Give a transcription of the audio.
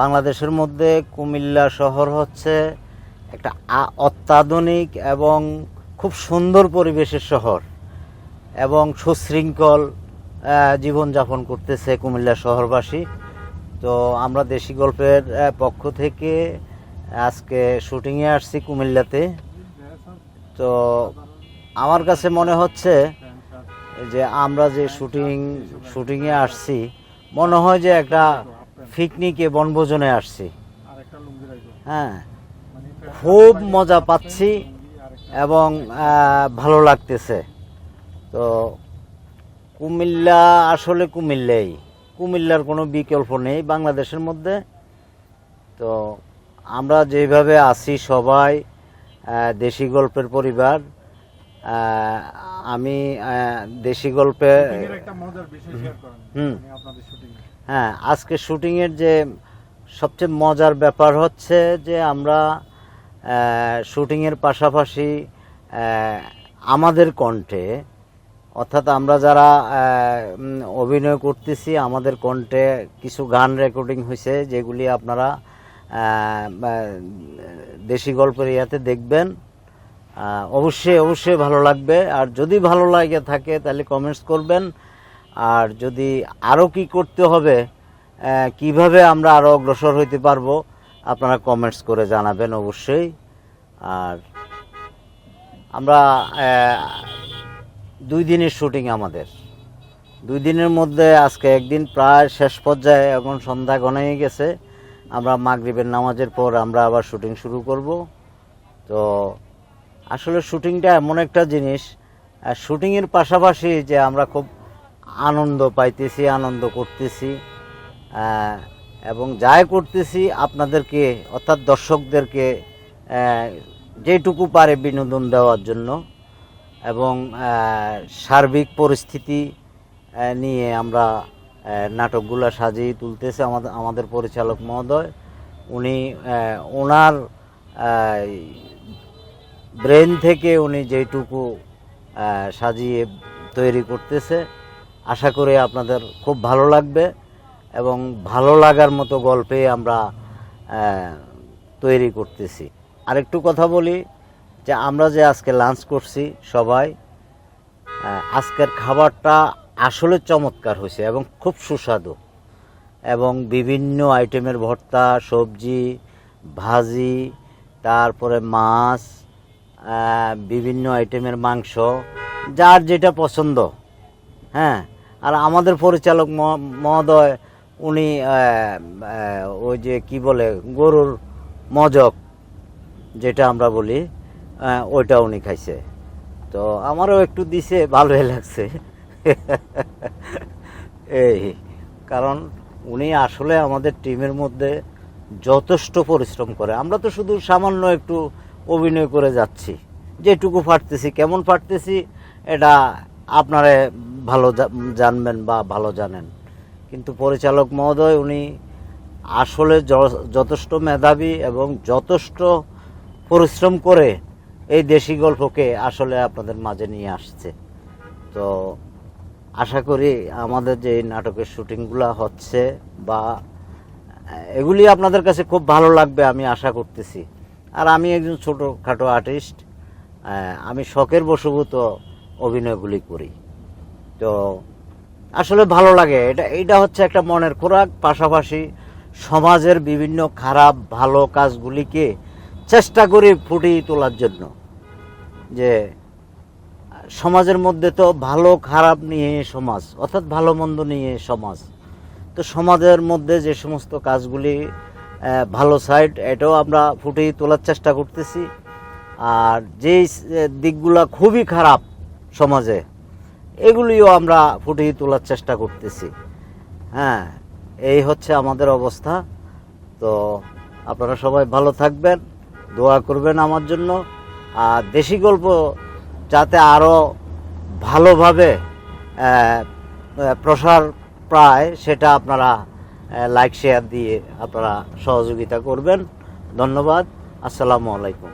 বাংলাদেশের মধ্যে কুমিল্লা শহর হচ্ছে একটা অত্যাধুনিক এবং খুব সুন্দর পরিবেশের শহর এবং সুশৃঙ্খল জীবনযাপন করতেছে কুমিল্লা শহরবাসী। তো আমরা দেশি গল্পের পক্ষ থেকে আজকে শুটিংয়ে আসছি কুমিল্লাতে। তো আমার কাছে মনে হচ্ছে যে আমরা যে শুটিং, শুটিংয়ে আসছি, মনে হয় যে একটা পিকনিকে বনভোজনে আসছি। হ্যাঁ। খুব মজা পাচ্ছি এবং ভালো লাগতেছে। তো কুমিল্লা আসলে কুমিল্লাই। কুমিল্লার কোনো বিকল্প নেই বাংলাদেশের মধ্যে। তো আমরা যেভাবে আছি সবাই দেশি গল্পের পরিবার আমি দেশি গল্পে হ্যাঁ আজকে শুটিংয়ের যে সবচেয়ে মজার ব্যাপার হচ্ছে যে আমরা শুটিংয়ের পাশাপাশি আমাদের কণ্ঠে অর্থাৎ আমরা যারা অভিনয় করতেছি আমাদের কণ্ঠে কিছু গান রেকর্ডিং হয়েছে যেগুলি আপনারা দেশি গল্পের ইয়াতে দেখবেন। অবশ্যই অবশ্যই ভালো লাগবে। আর যদি ভালো লাগে থাকে, তাহলে কমেন্টস করবেন। আর যদি আরও কি করতে হবে কীভাবে আমরা আরও অগ্রসর হইতে পারব, আপনারা কমেন্টস করে জানাবেন অবশ্যই। আর আমরা দুই দিনের শুটিং আমাদের। দুই দিনের মধ্যে আজকে একদিন প্রায় শেষ পর্যায়ে এখন সন্ধ্যা ঘনাই গেছে। আমরা মাগরিবের নামাজের পর আমরা আবার শুটিং শুরু করব। তো আসলে শুটিংটা এমন একটা জিনিস শুটিংয়ের পাশাপাশি যে আমরা খুব আনন্দ পাইতেছি, আনন্দ করতেছি এবং যাই করতেছি আপনাদেরকে, অর্থাৎ দর্শকদেরকে যেটুকু পারে বিনোদন দেওয়ার জন্য এবং সার্বিক পরিস্থিতি নিয়ে আমরা নাটকগুলো সাজিয়ে তুলতেছে আমাদের আমাদের পরিচালক মহোদয়। উনি ওনার ব্রেন থেকে উনি যেটুকু সাজিয়ে তৈরি করতেছে, আশা করি আপনাদের খুব ভালো লাগবে এবং ভালো লাগার মতো গল্পে আমরা তৈরি করতেছি। আরেকটু কথা বলি যে আমরা যে আজকে লাঞ্চ করছি সবাই আজকের খাবারটা আসলে চমৎকার হয়েছে এবং খুব সুস্বাদু এবং বিভিন্ন আইটেমের ভর্তা, সবজি, ভাজি, তারপরে মাছ বিভিন্ন আইটেমের মাংস, যার যেটা পছন্দ হ্যাঁ? আর আমাদের পরিচালক মহ- মহোদয়, উনি ওই যে কি বলে, গরুর মজক, যেটা আমরা বলি ওইটা উনি খাইছে। তো আমারও একটু দিছে, ভালোই লাগছে। এই, কারণ উনি আসলে আমাদের টিমের মধ্যে যথেষ্ট পরিশ্রম করে। আমরা তো শুধু সামান্য একটু অভিনয় করে যাচ্ছি। যেটুকু পারতেছি, কেমন পারতেছি, এটা আপনারা ভালো জানবেন বা ভালো জানেন। কিন্তু পরিচালক মহোদয়, উনি আসলে যথেষ্ট মেধাবী এবং যথেষ্ট পরিশ্রম করে এই দেশি গল্পকে আসলে আপনাদের মাঝে নিয়ে আসছে। তো আশা করি আমাদের যে নাটকের শুটিংগুলো হচ্ছে বা এগুলি আপনাদের কাছে খুব ভালো লাগবে আমি আশা করতেছি। আর আমি একজন ছোটোখাটো আর্টিস্ট আমি শখের বশভূত অভিনয়গুলি করি। তো আসলে ভালো লাগে। এটা এটা হচ্ছে একটা মনের খোরাক। পাশাপাশি সমাজের বিভিন্ন খারাপ, ভালো কাজগুলিকে চেষ্টা করি ফুটিয়ে তোলার জন্য যে সমাজের মধ্যে তো ভালো, খারাপ নিয়ে সমাজ, অর্থাৎ ভালো, মন্দ নিয়ে সমাজ। তো সমাজের মধ্যে যে সমস্ত কাজগুলি ভালো সাইড এটাও আমরা ফুটিয়ে তোলার চেষ্টা করতেছি। আর স- দিকগুলা খুবই খারাপ সমাজে, এগুলিও আমরা ফুটিয়ে তোলার চেষ্টা করতেছি। হ্যাঁ এই হচ্ছে আমাদের অবস্থা। তো আপনারা সবাই ভালো থাকবেন, দোয়া করবেন আমার জন্য। আর দেশি গল্প যাতে আরও ভালোভাবে প্রসার পায়, সেটা আপনারা লাইক শেয়ার দিয়ে আপনারা সহযোগিতা করবেন। ধন্যবাদ। আসসালামু আলাইকুম।